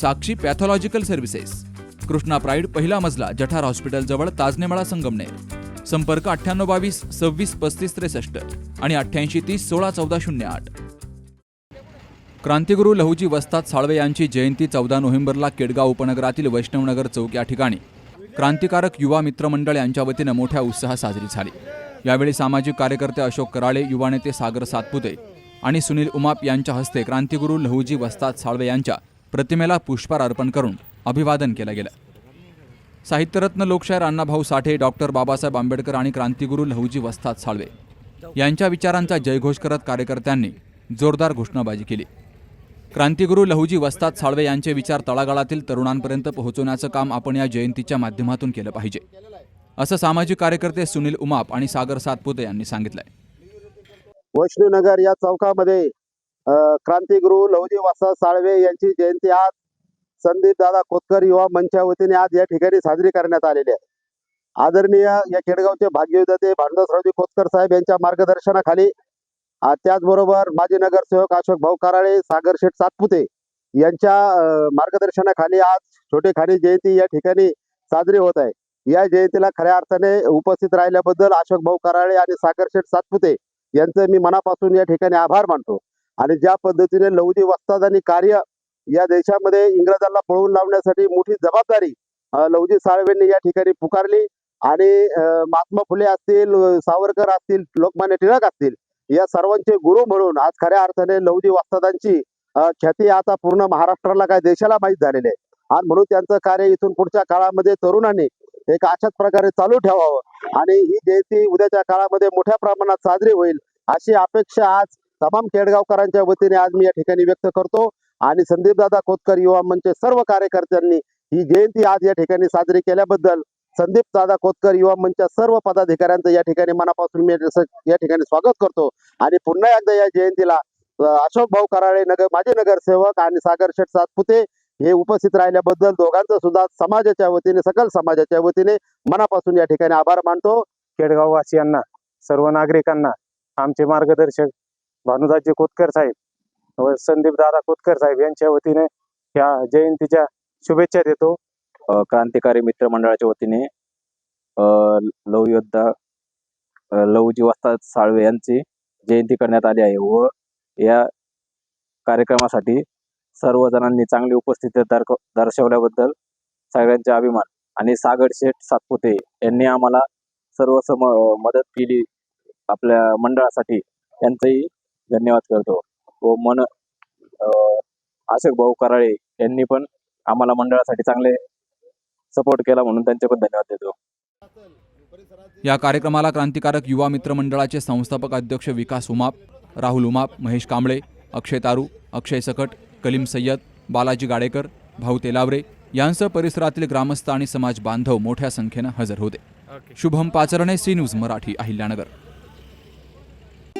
Sakshi pathological services. Krishna pride पहिला मजला जठार हॉस्पिटलजवळ ताजनेमाळा संगमनेर. संपर्क अठ्ठ्याण्णव बावीस सव्वीस पस्तीस त्रेसष्ट आणि अठ्ठ्याऐंशी तीस सोळा चौदा शून्य आठ. क्रांतिगुरू लहुजी वस्ताद साळवे यांची जयंती चौदा नोव्हेंबरला केडगाव उपनगरातील वैष्णवनगर चौक या ठिकाणी. क्रांतिकारक युवा मित्रमंडळ यांच्या वतीनं मोठ्या उत्साहात साजरी झाली. यावेळी सामाजिक कार्यकर्ते अशोक कराळे युवा नेते सागर सातपुते आणि सुनील उमाप यांच्या हस्ते क्रांतिगुरू लहुजी वस्ताद साळवे यांच्या प्रतिमेला पुष्पार अर्पण करून अभिवादन केलं गेलं. साहित्यरत्न लोकशाहीर अण्णाभाऊ साठे डॉक्टर बाबासाहेब आंबेडकर आणि क्रांतिगुरू लहुजी वस्ताद साळवे यांच्या विचारांचा जयघोष करत कार्यकर्त्यांनी जोरदार घोषणाबाजी केली. क्रांतिगुरू लहुजी वस्ताद साळवे यांचे विचार तळागाळातील तरुणांपर्यंत पोहोचवण्याचं काम आपण या जयंतीच्या माध्यमातून केलं पाहिजे असं सामाजिक कार्यकर्ते सुनील उमाप आणि सागर सातपुते यांनी सांगितलंय. वैष्णवनगर या चौकामध्ये क्रांतिगुरू लवजी वासा साळवे यांची जयंती आज संदीप दादा खोतकर युवा मंचच्या वतीने आज या ठिकाणी साजरी करण्यात आलेली आहे. आदरणीय या खेडगावचे भाग्यविधाते भांडसरावजी खोतकर साहेब यांच्या मार्गदर्शनाखाली त्याचबरोबर माजी नगरसेवक अशोक भाऊ कराळे सागर शेठ सातपुते यांच्या मार्गदर्शनाखाली आज छोटे खाणी जयंती या ठिकाणी साजरी होत आहे. या जयंतीला खऱ्या अर्थाने उपस्थित राहिल्याबद्दल अशोक भाऊ कराळे आणि सागर शेठ सातपुते यांचं मी मनापासून या ठिकाणी आभार मानतो. आणि ज्या पद्धतीने लहुजी आणि कार्य या देशामध्ये इंग्रजांना पळवून लावण्यासाठी मोठी जबाबदारी अ, लहुजी साळवेंनी या ठिकाणी पुकारली. आणि महात्मा फुले असतील सावरकर असतील लोकमान्य टिळक असतील या सर्वांचे गुरु म्हणून आज खऱ्या अर्थाने लहुजी वस्तादांची ख्याती आता पूर्ण महाराष्ट्राला काय देशाला माहीत झालेली आहे. आणि म्हणून त्यांचं कार्य इथून पुढच्या काळामध्ये तरुणांनी एक अशाच प्रकारे चालू ठेवावं. आणि ही जयंती उद्याच्या काळामध्ये मोठ्या प्रमाणात साजरी होईल अशी अपेक्षा आज तमाम खेडगावकरांच्या वतीने आज मी या ठिकाणी व्यक्त करतो. आणि संदीपदादा खोतकर युवा मंच सर्व कार्यकर्त्यांनी ही जयंती आज या ठिकाणी साजरी केल्याबद्दल संदीप दादा खोतकर युवा मंचच्या सर्व पदाधिकाऱ्यांचं या ठिकाणी मनापासून मी या ठिकाणी स्वागत करतो. आणि पुन्हा एकदा या जयंतीला अशोक भाऊ कराळे नगर माजी नगरसेवक आणि सागर शेठ सातपुते हे उपस्थित राहिल्याबद्दल दोघांचं सुद्धा समाजाच्या वतीने सकल समाजाच्या वतीने मनापासून या ठिकाणी आभार मानतो. केडगाव वासियांना सर्व नागरिकांना आमचे मार्गदर्शक भानुदासजी कोतकर साहेब व संदीप दादा कोतकर साहेब यांच्या वतीने या जयंतीच्या शुभेच्छा देतो. क्रांतिकारी मित्र मंडळाच्या वतीने अ, लव योद्धा लवजी वस्ताद साळवे यांची जयंती करण्यात आली आहे व या कार्यक्रमासाठी सर्व जणांनी चांगली उपस्थिती दर्क दर्शवल्याबद्दल सगळ्यांचे अभिमान आणि सागर शेठ सातपुते यांनी आम्हाला सर्व सम मदत केली आपल्या मंडळासाठी. यांचंही धन्यवाद करतो. व मन अ, अशोक भाऊ कराळे यांनी पण आम्हाला मंडळासाठी चांगले सपोर्ट केला म्हणून त्यांचे पण धन्यवाद देतो. या कार्यक्रमाला क्रांतिकारक युवा मित्र मंडळाचे संस्थापक अध्यक्ष विकास उमाप राहुल उमाप महेश कांबळे अक्षय तारू अक्षय सकट कलीम सय्यद बालाजी गाडेकर भाऊ तेलावरे यांसह परिसरातील ग्रामस्थ आणि समाज बांधव मोठ्या संख्येनं हजर होते. Shubham Pacharne C News Marathi Ahilyanagar.